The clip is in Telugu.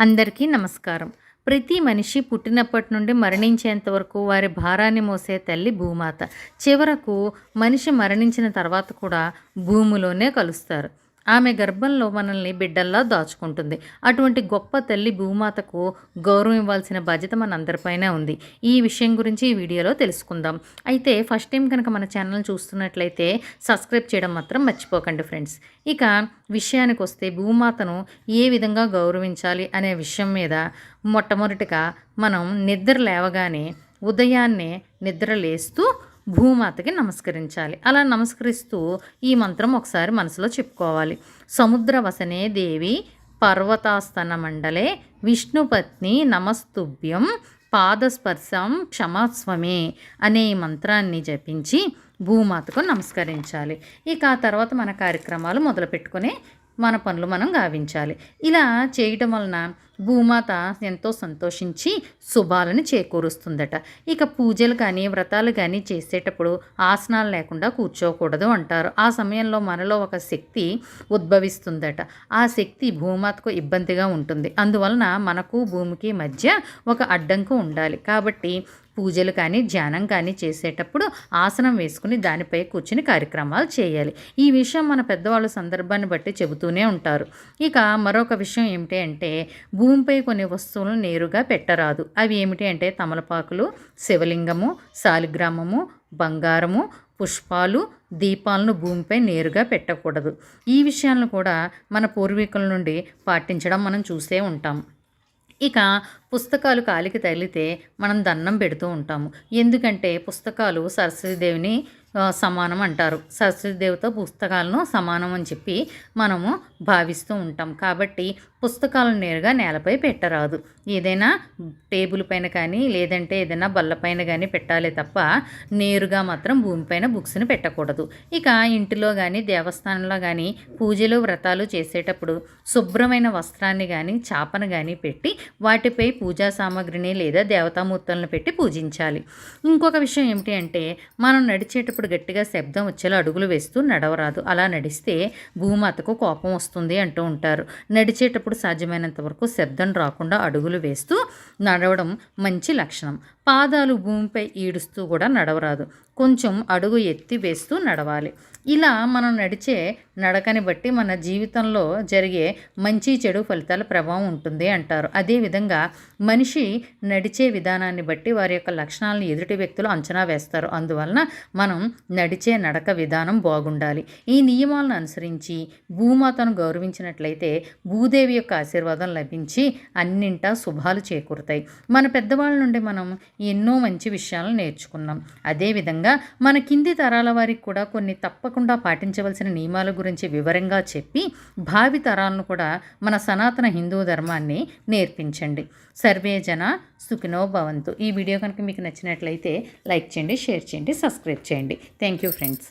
అందరికీ నమస్కారం. ప్రతి మనిషి పుట్టినప్పటి నుండి మరణించేంత వరకు వారి భారాన్ని మోసే తల్లి భూమాత. చివరకు మనిషి మరణించిన తర్వాత కూడా భూమిలోనే కలుస్తారు. ఆమె గర్భంలో మనల్ని బిడ్డల్లా దాచుకుంటుంది. అటువంటి గొప్ప తల్లి భూమాతకు గౌరవం ఇవ్వాల్సిన బాధ్యత మనందరిపైనే ఉంది. ఈ విషయం గురించి ఈ వీడియోలో తెలుసుకుందాం. అయితే ఫస్ట్ టైం కనుక మన ఛానల్ చూస్తున్నట్లయితే సబ్స్క్రైబ్ చేయడం మాత్రం మర్చిపోకండి ఫ్రెండ్స్. ఇక విషయానికి వస్తే భూమాతను ఏ విధంగా గౌరవించాలి అనే విషయం మీద మొట్టమొదటిగా మనం నిద్ర లేవగానే ఉదయాన్నే నిద్ర లేస్తూ భూమాతకి నమస్కరించాలి. అలా నమస్కరిస్తూ ఈ మంత్రం ఒకసారి మనసులో చెప్పుకోవాలి. సముద్ర వసనే దేవి పర్వతాస్తన మండలే విష్ణుపత్ని నమస్తుభ్యం పాదస్పర్శం క్షమాస్వమే అనే ఈ మంత్రాన్ని జపించి భూమాతకు నమస్కరించాలి. ఇక ఆ తర్వాత మన కార్యక్రమాలు మొదలు పెట్టుకొని మన పనులు మనం గావించాలి. ఇలా చేయటం వలన భూమాత ఎంతో సంతోషించి శుభాలను చేకూరుస్తుందట. ఇక పూజలు కానీ వ్రతాలు కానీ చేసేటప్పుడు ఆసనాలు లేకుండా కూర్చోకూడదు అంటారు. ఆ సమయంలో మనలో ఒక శక్తి ఉద్భవిస్తుందట. ఆ శక్తి భూమాతకు ఇబ్బందిగా ఉంటుంది. అందువలన మనకు భూమికి మధ్య ఒక అడ్డంకు ఉండాలి. కాబట్టి పూజలు కానీ ధ్యానం కానీ చేసేటప్పుడు ఆసనం వేసుకుని దానిపై కూర్చుని కార్యక్రమాలు చేయాలి. ఈ విషయం మన పెద్దవాళ్ళు సందర్భాన్ని బట్టి చెబుతూనే ఉంటారు. ఇక మరొక విషయం ఏమిటి అంటే భూమిపై కొన్ని వస్తువులను నేరుగా పెట్టరాదు. అవి ఏమిటి అంటే తమలపాకులు శివలింగము శాలిగ్రామము బంగారము పుష్పాలు దీపాలను భూమిపై నేరుగా పెట్టకూడదు. ఈ విషయాలను కూడా మన పూర్వీకుల నుండి పాటించడం మనం చూసే ఉంటాం. ఇక పుస్తకాలు కాలికి తగిలితే మనం దండం పెడుతూ ఉంటాము. ఎందుకంటే పుస్తకాలు సరస్వతీదేవిని సమానం అంటారు. సరస్వతీదేవితో పుస్తకాలను సమానం అని చెప్పి మనము భావిస్తూ ఉంటాం. కాబట్టి పుస్తకాలను నేరుగా నేలపై పెట్టరాదు. ఏదైనా టేబుల్ పైన కానీ లేదంటే ఏదైనా బల్లపైన కానీ పెట్టాలి తప్ప నేరుగా మాత్రం భూమిపైన బుక్స్ని పెట్టకూడదు. ఇక ఇంటిలో కానీ దేవస్థానంలో కానీ పూజలు వ్రతాలు చేసేటప్పుడు శుభ్రమైన వస్త్రాన్ని కానీ చాపను కానీ పెట్టి వాటిపై పూజా సామాగ్రిని లేదా దేవతామూర్తులను పెట్టి పూజించాలి. ఇంకొక విషయం ఏమిటి అంటే మనం నడిచేటప్పుడు గట్టిగా శబ్దం వచ్చేలా అడుగులు వేస్తూ నడవరాదు. అలా నడిస్తే భూమాతకు కోపం వస్తుంది. అంటూ ఉంటారు. నడిచేటప్పుడు సాధ్యమైనంత వరకు శబ్దం రాకుండా అడుగులు వేస్తూ నడవడం మంచి లక్షణం. పాదాలు భూమిపై ఈడుస్తూ కూడా నడవరాదు. కొంచెం అడుగు ఎత్తి వేస్తూ నడవాలి. ఇలా మనం నడిచే నడకని బట్టి మన జీవితంలో జరిగే మంచి చెడు ఫలితాల ప్రభావం ఉంటుంది అంటారు. అదేవిధంగా మనిషి నడిచే విధానాన్ని బట్టి వారి యొక్క లక్షణాలను ఎదుటి వ్యక్తులు అంచనా వేస్తారు. అందువలన మనం నడిచే నడక విధానం బాగుండాలి. ఈ నియమాలను అనుసరించి భూమాతను గౌరవించినట్లయితే భూదేవి యొక్క ఆశీర్వాదం లభించి అన్నింటా శుభాలు చేకూరుతాయి. మన పెద్దవాళ్ళ నుండి మనం ఎన్నో మంచి విషయాలను నేర్చుకున్నాం. అదేవిధంగా మన కింది తరాల వారికి కూడా కొన్ని తప్పకుండా పాటించవలసిన నియమాల గురించి వివరంగా చెప్పి భావి తరాలను కూడా మన సనాతన హిందూ ధర్మాన్ని నేర్పించండి. సర్వే జన సుఖినో భవంతు. ఈ వీడియో కనుక మీకు నచ్చినట్లయితే లైక్ చేయండి షేర్ చేయండి సబ్స్క్రైబ్ చేయండి. Thank you friends.